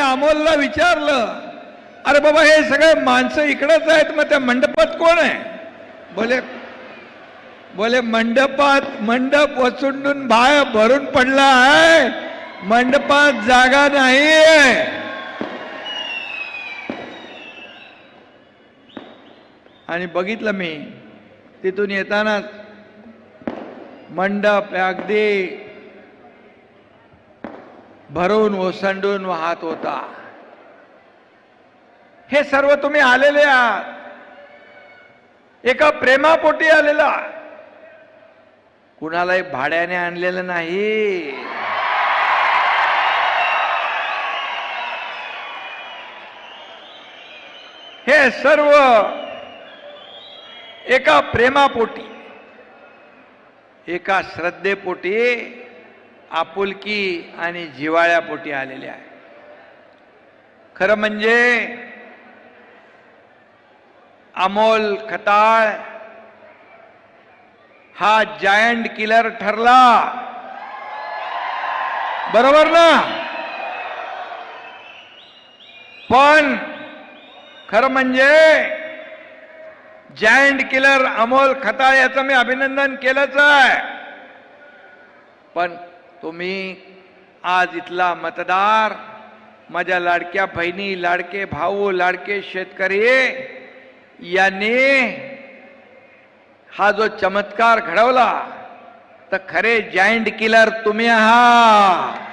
अमोलला विचारलं अरे बाबा हे सगळे माणसं इकडंच आहेत मग त्या मंडपात कोण आहे? बोले बोले मंडपात मंडप वचुंडून बाहेर भरून पडला आहे मंडपात जागा नाही आणि बघितलं मी तिथून येताना मंडप अगदी भरून ओसंडून वाहत होता. हे सर्व तुम्ही आलेले आहात. एका प्रेमापोटी आलेला. कुणालाही भाड्याने आणलेलं नाही. हे सर्व एका प्रेमापोटी एका श्रद्धेपोटी आपुलकी आणि जिवाळ्यापोटी आलेले आहे. खरं म्हणजे अमोल खताळ हा जायंट किलर ठरला. बरोबर ना? पण खरं म्हणजे जायंट किलर अमोल खताळ याचं मी अभिनंदन केलंच आहे. पण तुम्ही आज इथला मतदार माझ्या लाडक्या बहिणी लाडके भाऊ लाडके शेतकरी यांनी हा जो चमत्कार घडवला तर खरे जायंट किलर तुम्ही आहात.